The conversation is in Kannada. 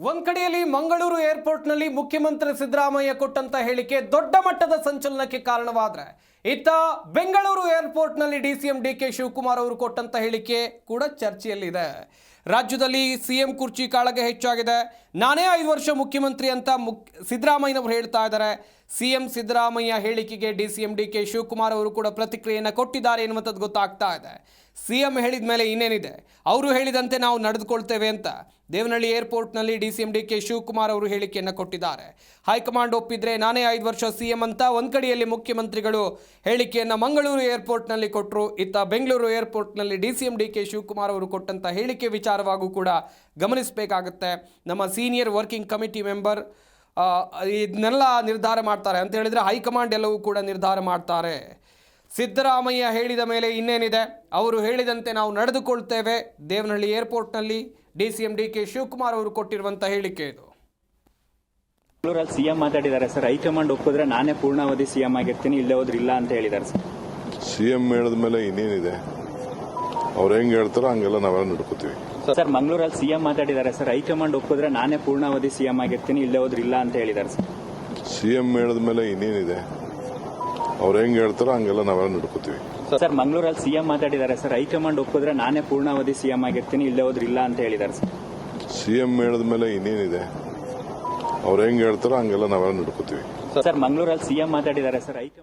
ಒಂದ್ ಕಡೆಯಲ್ಲಿ ಮಂಗಳೂರು ಏರ್ಪೋರ್ಟ್ನಲ್ಲಿ ಮುಖ್ಯಮಂತ್ರಿ ಸಿದ್ದರಾಮಯ್ಯ ಕೊಟ್ಟಂತ ಹೇಳಿಕೆ ದೊಡ್ಡ ಮಟ್ಟದ ಸಂಚಲನಕ್ಕೆ ಕಾರಣವಾದ್ರೆ ಇತ್ತ Bengaluru ಏರ್ಪೋರ್ಟ್ನಲ್ಲಿ D C M D K Shivakumar ಅವರು ಕೊಟ್ಟಂತ ಹೇಳಿಕೆ ಕೂಡ ಚರ್ಚೆಯಲ್ಲಿದೆ. ರಾಜ್ಯದಲ್ಲಿ ಸಿಎಂ ಕುರ್ಚಿ ಕಾಳಗೆ ಹೆಚ್ಚಾಗಿದೆ. ನಾನೇ ಐದು ವರ್ಷ ಮುಖ್ಯಮಂತ್ರಿ ಅಂತ ಮುಕ್ ಸಿದ್ದರಾಮಯ್ಯನವರು ಹೇಳ್ತಾ ಇದ್ದಾರೆ. ಸಿ ಎಂ ಸಿದ್ದರಾಮಯ್ಯ ಹೇಳಿಕೆಗೆ D C M D K Shivakumar ಅವರು ಕೂಡ ಪ್ರತಿಕ್ರಿಯೆಯನ್ನು ಕೊಟ್ಟಿದ್ದಾರೆ ಎನ್ನುವಂಥದ್ದು ಗೊತ್ತಾಗ್ತಾ ಇದೆ. ಸಿ ಎಂ ಹೇಳಿದ ಮೇಲೆ ಇನ್ನೇನಿದೆ? ಅವರು ಹೇಳಿದಂತೆ ನಾವು ನಡೆದುಕೊಳ್ತೇವೆ ಅಂತ Devanahalli ಏರ್ಪೋರ್ಟ್ನಲ್ಲಿ D C M D K Shivakumar ಅವರು ಹೇಳಿಕೆಯನ್ನು ಕೊಟ್ಟಿದ್ದಾರೆ. ಹೈಕಮಾಂಡ್ ಒಪ್ಪಿದ್ರೆ ನಾನೇ ಐದು ವರ್ಷ ಸಿ ಎಂ ಅಂತ ಒಂದು ಕಡೆಯಲ್ಲಿ ಮುಖ್ಯಮಂತ್ರಿಗಳು ಹೇಳಿಕೆಯನ್ನು ಮಂಗಳೂರು ಏರ್ಪೋರ್ಟ್ನಲ್ಲಿ ಕೊಟ್ಟರು ಇತ್ತ Bengaluru ಏರ್ಪೋರ್ಟ್ನಲ್ಲಿ D C M D K Shivakumar ಅವರು ಕೊಟ್ಟಂಥ ಹೇಳಿಕೆ ವಿಚಾರವಾಗೂ ಕೂಡ ಗಮನಿಸಬೇಕಾಗುತ್ತೆ. ನಮ್ಮ ಸೀನಿಯರ್ ವರ್ಕಿಂಗ್ ಕಮಿಟಿ ಮೆಂಬರ್ ಇದನ್ನೆಲ್ಲ ನಿರ್ಧಾರ ಮಾಡ್ತಾರೆ. ಅಂತ ಹೇಳಿದರೆ ಹೈಕಮಾಂಡ್ ಎಲ್ಲವೂ ಕೂಡ ನಿರ್ಧಾರ ಮಾಡ್ತಾರೆ. ಸಿದ್ದರಾಮಯ್ಯ ಹೇಳಿದ ಮೇಲೆ ಇನ್ನೇನಿದೆ? ಅವರು ಹೇಳಿದಂತೆ ನಾವು ನಡೆದುಕೊಳ್ತೇವೆ. Devanahalli ಏರ್ಪೋರ್ಟ್ನಲ್ಲಿ D C M D K Shivakumar ಅವರು ಕೊಟ್ಟಿರುವಂಥ ಹೇಳಿಕೆ ಇದು. ಬೆಂಗಳೂರಲ್ಲಿ ಸಿಎಂ ಮಾತಾಡಿದ್ದಾರೆ ಸರ್. ಹೈಕಮಾಂಡ್ ಒಪ್ಪಿದ್ರೆ ನಾನೇ ಪೂರ್ಣಾವಧಿ ಸಿಎಂ ಆಗಿರ್ತೀನಿ ಇಲ್ಲೇ ಹೋದ್ರೆ ಇಲ್ಲ ಅಂತ ಹೇಳಿದ್ದಾರೆ ಸರ್. ಸಿಎಂ ಹೇಳಿದ ಮೇಲೆ ಇನ್ನೇನಿದೆ? ಅವ್ರು ಹೆಂಗ್ ಹೇಳ್ತಾರೋ ಹಂಗೆಲ್ಲ ನಾವೆಲ್ಲ ನಡ್ಕೋತೀವಿ. ಸರ್ ಮಂಗಳೂರಲ್ಲಿ ಸಿಎಂ ಮಾತಾಡಿದ್ದಾರೆ ಸರ್. ಹೈಕಮಾಂಡ್ ಒಪ್ಪಿದ್ರೆ ನಾನೇ ಪೂರ್ಣಾವಧಿ ಸಿಎಂ ಆಗಿರ್ತೀನಿ ಇಲ್ಲೇ ಹೋದ್ರೆ ಇಲ್ಲ ಅಂತ ಹೇಳಿದ್ದಾರೆ ಸರ್. ಸಿಎಂ ಹೇಳಿದ ಮೇಲೆ ಇನ್ನೇನಿದೆ? ಅವ್ರು ಹೆಂಗ್ ಹೇಳ್ತಾರೋ ಹಂಗೆಲ್ಲ ನಾವೆಲ್ಲ ನಡ್ಕೋತೀವಿ. ಸರ್ ಮಂಗಳೂರಲ್ಲಿ ಸಿಎಂ ಮಾತಾಡಿದ್ದಾರೆ ಸರ್. ಹೈಕಮಾಂಡ್ ಒಪ್ಪಿದ್ರೆ ನಾನೇ ಪೂರ್ಣಾವಧಿ ಸಿಎಂ ಆಗಿರ್ತೀನಿ ಇಲ್ಲೇ ಹೋದ್ರೆ ಇಲ್ಲ ಅಂತ ಹೇಳಿದ್ದಾರೆ ಸರ್. ಸಿಎಂ ಹೇಳಿದ ಮೇಲೆ ಇನ್ನೇನಿದೆ? ಅವ್ರು ಹೆಂಗ್ ಹೇಳ್ತಾರೋ ಹಂಗೆಲ್ಲ ನಾವೆಲ್ಲ ನಡ್ಕೋತೀವಿ. ಸರ್ ಮಂಗಳೂರಲ್ಲಿ ಸಿಎಂ ಮಾತಾಡಿದ್ದಾರೆ ಸರ್ ಹೈಕಮಾಂಡ್